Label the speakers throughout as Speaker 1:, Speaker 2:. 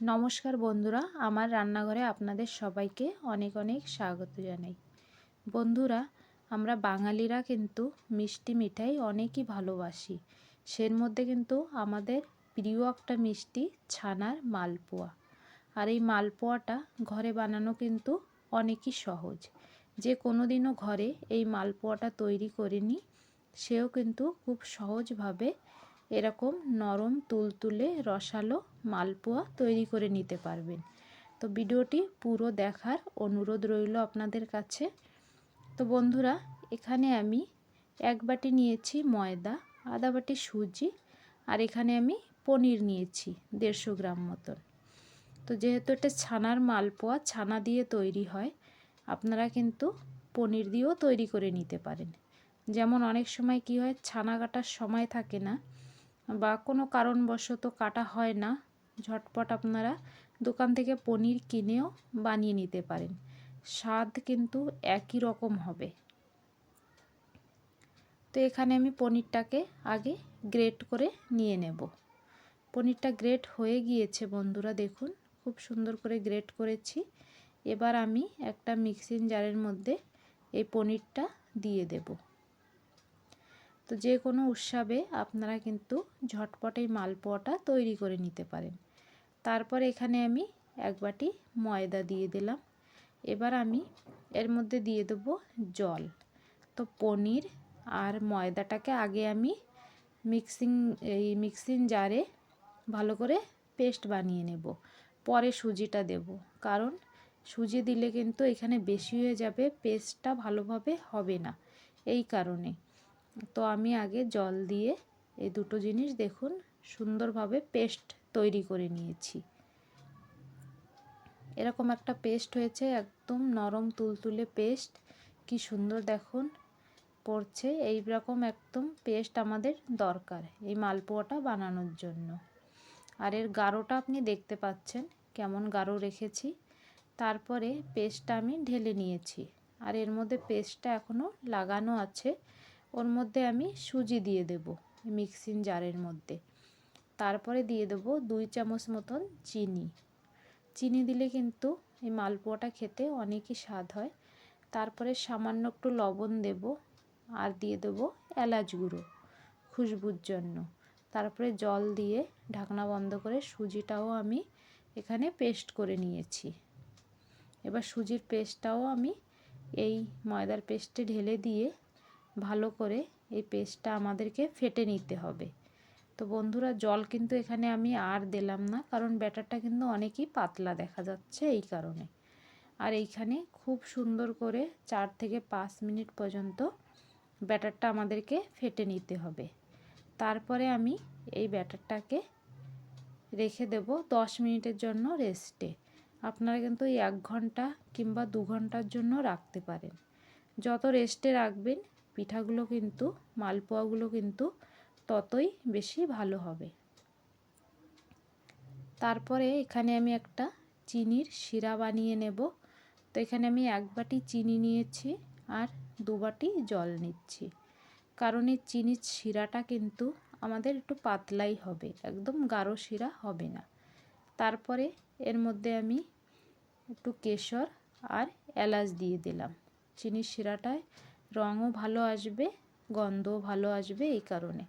Speaker 1: নমস্কার বন্ধুরা, আমার রান্নাঘরে আপনাদের সবাইকে অনেক অনেক স্বাগত জানাই। বন্ধুরা, আমরা বাঙালিরা কিন্তু মিষ্টি মিঠাই অনেকই ভালোবাসি। সের মধ্যে কিন্তু আমাদের প্রিয় একটা মিষ্টি ছানার মালপোয়া। আর এই মালপোয়াটা ঘরে বানানো কিন্তু অনেকই সহজ। যে কোনো দিনও ঘরে এই মালপোয়াটা তৈরি করেনি, সেও কিন্তু খুব সহজভাবে এরকম নরম তুলতুলে রসালো মালপোয়া তৈরি করে নিতে পারবেন। তো ভিডিওটি পুরো দেখার অনুরোধ রইল আপনাদের কাছে। তো বন্ধুরা, এখানে আমি এক বাটি নিয়েছি ময়দা, আধা বাটি সুজি আর এখানে আমি পনির নিয়েছি দেড়শো গ্রাম মতন। তো যেহেতু এটা ছানার মালপোয়া, ছানা দিয়ে তৈরি হয়, আপনারা কিন্তু পনির দিয়েও তৈরি করে নিতে পারেন। যেমন অনেক সময় কি হয়, ছানা কাটার সময় থাকে না বা কোনো কারণবশত কাটা হয় না, ঝটপট আপনারা দোকান থেকে পনির কিনেও বানিয়ে নিতে পারেন। স্বাদ কিন্তু একই রকম হবে। তো এখানে আমি পনিরটাকে আগে গ্রেট করে নিয়ে নেব। পনিরটা গ্রেট হয়ে গিয়েছে বন্ধুরা, দেখুন, খুব সুন্দর করে গ্রেট করেছি। এবার আমি একটা মিক্সিং জারের মধ্যে এই পনিরটা দিয়ে দেবো। তো যে কোনো উৎসবে আপনারা কিন্তু ঝটপট এই মালপোয়াটা তৈরি করে নিতে পারেন। তারপর এখানে আমি এক বাটি ময়দা দিয়ে দিলাম। এবার আমি এর মধ্যে দিয়ে দেবো জল। তো পনির আর ময়দাটাকে আগে আমি মিক্সিং, এই মিক্সিং জারে ভালো করে পেস্ট বানিয়ে নেব। পরে সুজিটা দেব। কারণ সুজি দিলে কিন্তু এখানে বেশি হয়ে যাবে, পেস্টটা ভালোভাবে হবে না। এই কারণে। তো আমি আগে জল দিয়ে এই দুটো জিনিস দেখুন, সুন্দরভাবে পেস্ট তৈরি করে নিয়েছি। এরকম একটা পেস্ট হয়েছে, একদম নরম তুলতুলে পেস্ট। কি সুন্দর দেখুন, পড়ছে। এই রকম একদম পেস্ট আমাদের দরকার এই মালপোয়াটা বানানোর জন্য। আর এর গাঢ়টা আপনি দেখতে পাচ্ছেন, কেমন গাঢ় রেখেছি। তারপরে পেস্টটা আমি ঢেলে নিয়েছি। আর এর মধ্যে পেস্টটা এখনও লাগানো আছে। ওর মধ্যে আমি সুজি দিয়ে দেব মিক্সিং জারের মধ্যে। তারপরে দিয়ে দেবো দুই চামচ মতন চিনি। চিনি দিলে কিন্তু এই মালপোয়াটা খেতে অনেকই স্বাদ হয়। তারপরে সামান্য একটু লবণ দেব আর দিয়ে দেবো এলাচ গুঁড়ো খুশবুর জন্য। তারপরে জল দিয়ে ঢাকনা বন্ধ করে সুজিটাও আমি এখানে পেস্ট করে নিয়েছি। এবার সুজির পেস্টটাও আমি এই ময়দার পেস্টে ঢেলে দিয়ে ভালো করে এই পেস্টটা আমাদেরকে ফেটে নিতে হবে। তো বন্ধুরা, জল কিন্তু এখানে আমি আর দিলাম না, কারণ ব্যাটারটা কিন্তু অনেকই পাতলা দেখা যাচ্ছে এই কারণে। আর এইখানে খুব সুন্দর করে চার থেকে পাঁচ মিনিট পর্যন্ত ব্যাটারটা আমাদেরকে ফেটে নিতে হবে। তারপরে আমি এই ব্যাটারটাকে রেখে দেব দশ মিনিটের জন্য রেস্টে। আপনারা কিন্তু এক ঘণ্টা কিংবা দু ঘণ্টার জন্য রাখতে পারেন। যত রেস্টে রাখবেন পিঠাগুলো কিন্তু, মালপোয়াগুলো কিন্তু ততই বেশি ভালো হবে। তারপরে এখানে আমি একটা চিনির শিরা বানিয়ে নেব। তো এখানে আমি এক বাটি চিনি নিয়েছি আর দু বাটি জল নিচ্ছি। কারণ এই চিনির শিরাটা কিন্তু আমাদের একটু পাতলাই হবে, একদম গাঢ় শিরা হবে না। তারপরে এর মধ্যে আমি একটু কেশর আর এলাচ দিয়ে দিলাম। চিনির শিরাটায় রঙও ভালো আসবে, গন্ধও ভালো আসবে এই কারণে।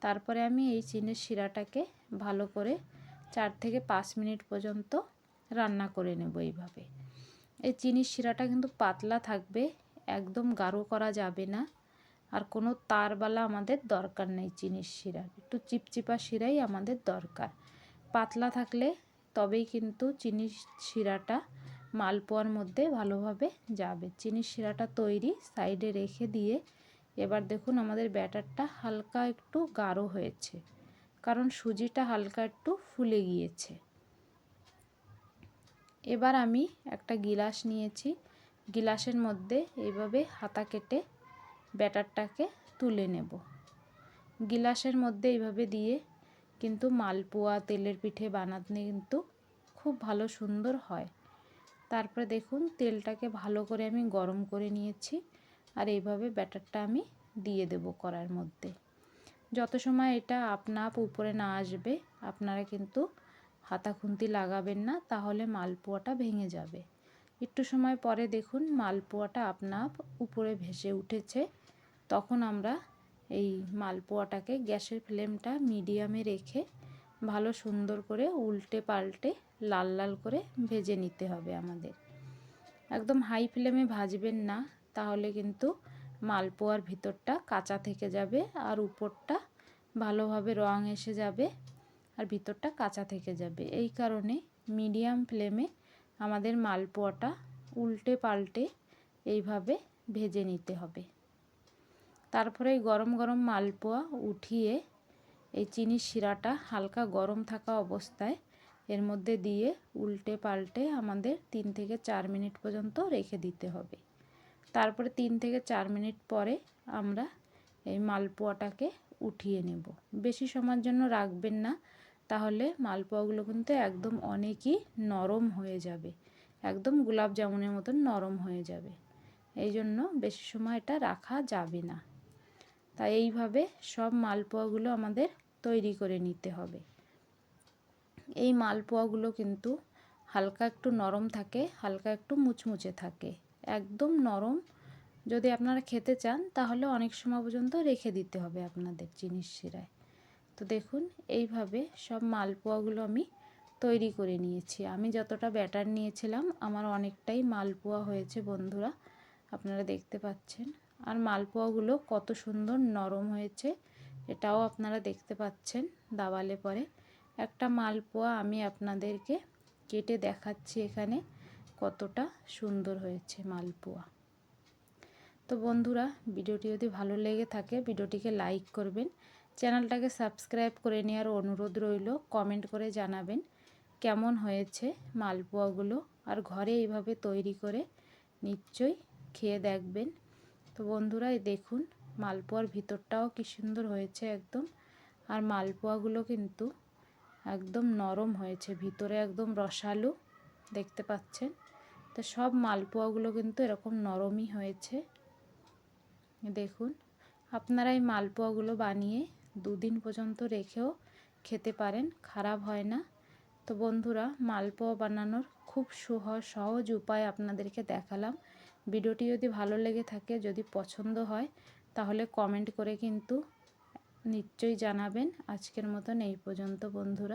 Speaker 1: তারপরে আমি এই চিনের শিরাটাকে ভালো করে চার থেকে পাঁচ মিনিট পর্যন্ত রান্না করে নেব এইভাবে। এই চিনির শিরাটা কিন্তু পাতলা থাকবে, একদম গাঢ় করা যাবে না। আর কোনো তারবালা আমাদের দরকার নেই চিনির শিরা একটু চিপচিপা শিরাই আমাদের দরকার। পাতলা থাকলে তবেই কিন্তু চিনির শিরাটা মালপোয়ার মধ্যে ভালোভাবে যাবে। চিনির শিরাটা তৈরি, সাইডে রেখে দিয়ে এবার দেখুন আমাদের ব্যাটারটা হালকা একটু গাঢ় হয়েছে, কারণ সুজিটা হালকা একটু ফুলে গিয়েছে। এবার আমি একটা গিলাস নিয়েছি, গিলাসের মধ্যে এইভাবে হাতা কেটে ব্যাটারটাকে তুলে নেব। গিলাসের মধ্যে এইভাবে দিয়ে কিন্তু মালপোয়া তেলের পিঠে বানাতে কিন্তু খুব ভালো সুন্দর হয়। তারপরে দেখুন তেলটাকে ভালো করে আমি গরম করে নিয়েছি আর এইভাবে ব্যাটারটা আমি দিয়ে দেব কড়ার মধ্যে। যত সময় এটা আপনা আপ উপরে না আসবে, আপনারা কিন্তু হাতা খুন্তি লাগাবেন না, তাহলে মালপোয়াটা ভেঙে যাবে। একটু সময় পরে দেখুন মালপোয়াটা আপনা আপ উপরে ভেসে উঠেছে। তখন আমরা এই মালপোয়াটাকে গ্যাসের ফ্লেমটা মিডিয়ামে রেখে ভালো সুন্দর করে উল্টে পাল্টে লাল লাল করে ভেজে নিতে হবে আমাদের। একদম হাই ফ্লেমে ভাজবেন না, তাহলে কিন্তু মালপোয়ার ভিতরটা কাঁচা থেকে যাবে আর উপরটা ভালোভাবে রং এসে যাবে আর ভিতরটা কাঁচা থেকে যাবে। এই কারণে মিডিয়াম ফ্লেমে আমাদের মালপোয়াটা উল্টে পাল্টে এইভাবে ভেজে নিতে হবে। তারপরে গরম গরম মালপোয়া উঠিয়ে এই চিনির শিরাটা হালকা গরম থাকা অবস্থায় এর মধ্যে দিয়ে উল্টে পাল্টে আমাদের তিন থেকে চার মিনিট পর্যন্ত রেখে দিতে হবে। তারপরে তিন থেকে চার মিনিট পরে আমরা এই মালপোয়াটাকে উঠিয়ে নেব। বেশি সময়ের জন্য রাখবেন না, তাহলে মালপোয়াগুলো কিন্তু একদম অনেকই নরম হয়ে যাবে। একদম গোলাপ জামুনের মতন নরম হয়ে যাবে। এই জন্য বেশি সময় এটা রাখা যাবে না। তাই এইভাবে সব মালপোয়াগুলো আমাদের তৈরি করে নিতে হবে। এই মালপোয়াগুলো কিন্তু হালকা একটু নরম থাকে, হালকা একটু মুচমুচে থাকে। একদম নরম। যদি আপনারা খেতে চান, তাহলে অনেক সময় পর্যন্ত রেখে দিতে হবে আপনাদের জিনিস শিরায় তো দেখুন, এইভাবে সব মালপোয়াগুলো আমি তৈরি করে নিয়েছি। আমি যতটা ব্যাটার নিয়েছিলাম, আমার অনেকটাই মালপোয়া হয়েছে বন্ধুরা। আপনারা দেখতে পাচ্ছেন। আর মালপোয়াগুলো কত সুন্দর নরম হয়েছে, এটাও আপনারা দেখতে পাচ্ছেন দাওয়ালে পরে। একটা মালপোয়া আমি আপনাদেরকে কেটে দেখাচ্ছি এখানে কতটা সুন্দর হয়েছে মালপোয়া। তো বন্ধুরা, ভিডিওটি যদি ভালো লেগে থাকে, ভিডিওটিকে লাইক করবেন, চ্যানেলটাকে সাবস্ক্রাইব করে নেওয়ার অনুরোধ রইল, কমেন্ট করে জানাবেন কেমন হয়েছে মালপোয়াগুলো, আর ঘরে এইভাবে তৈরি করে নিশ্চয়ই খেয়ে দেখবেন। তো বন্ধুরা, এই দেখুন, মালপোয়ার ভিতরটাও কি সুন্দর হয়েছে একদম। আর মালপোয়াগুলো কিন্তু একদম নরম হয়েছে, ভিতরে একদম রসালো, দেখতে পাচ্ছেন? তো সব মালপোয়াগুলো কিন্তু এরকম নরমই হয়েছে। দেখুন, আপনারা এই মালপোয়াগুলো বানিয়ে দুদিন পর্যন্ত রেখেও খেতে পারেন, খারাপ হয় না। তো বন্ধুরা, মালপোয়া বানানোর খুব সহজ উপায় আপনাদেরকে দেখালাম। ভিডিওটি যদি ভালো লেগে থাকে, যদি পছন্দ হয়, তাহলে কমেন্ট করে কিন্তু নিশ্চয়ই জানাবেন। আজকের মতন এই পর্যন্ত, বন্ধুরা।